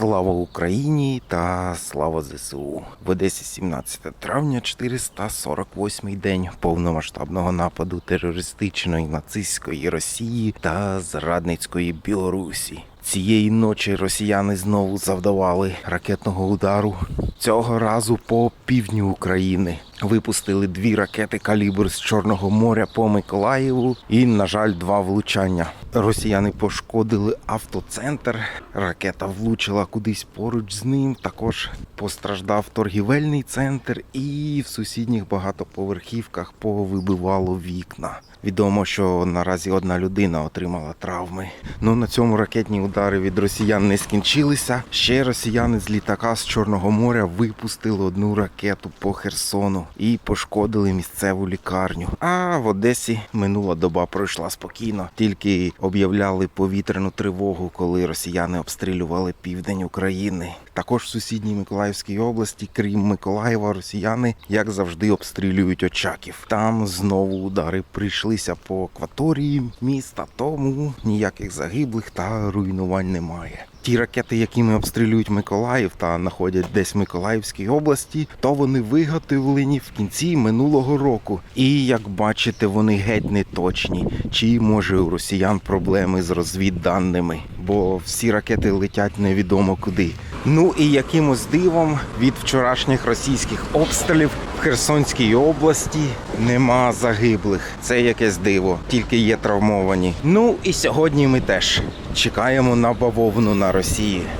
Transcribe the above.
Слава Україні та слава ЗСУ. В Одесі 17 травня 448 день повномасштабного нападу терористичної нацистської Росії та зрадницької Білорусі. Цієї ночі росіяни знову завдавали ракетного удару. Цього разу по півдню України випустили дві ракети калібр з Чорного моря по Миколаєву і, на жаль, два влучання. Росіяни пошкодили автоцентр. Ракета влучила кудись поруч з ним. Також постраждав торгівельний центр, і в сусідніх багатоповерхівках повибивало вікна. Відомо, що наразі одна людина отримала травми. Ну на цьому ракетні удари від росіян не скінчилися. Ще росіяни з літака з Чорного моря випустили одну ракету по Херсону і пошкодили місцеву лікарню. А в Одесі минула доба пройшла спокійно. Тільки об'являли повітряну тривогу, коли росіяни обстрілювали південь України. Також в сусідній Миколаївській області, крім Миколаєва, росіяни, як завжди, обстрілюють Очаків. Там знову удари прийшлися по акваторії міста, тому ніяких загиблих та руйнувань немає. Ті ракети, якими обстрілюють Миколаїв та знаходять десь в Миколаївській області, то вони виготовлені в кінці минулого року. І як бачите, вони геть не точні. Чи може у росіян проблеми з розвідданими, бо всі ракети летять невідомо куди. Ну і якимось дивом від вчорашніх російських обстрілів в Херсонській області нема загиблих. Це якесь диво, тільки є травмовані. Ну і сьогодні ми теж чекаємо на бавовну на Росії.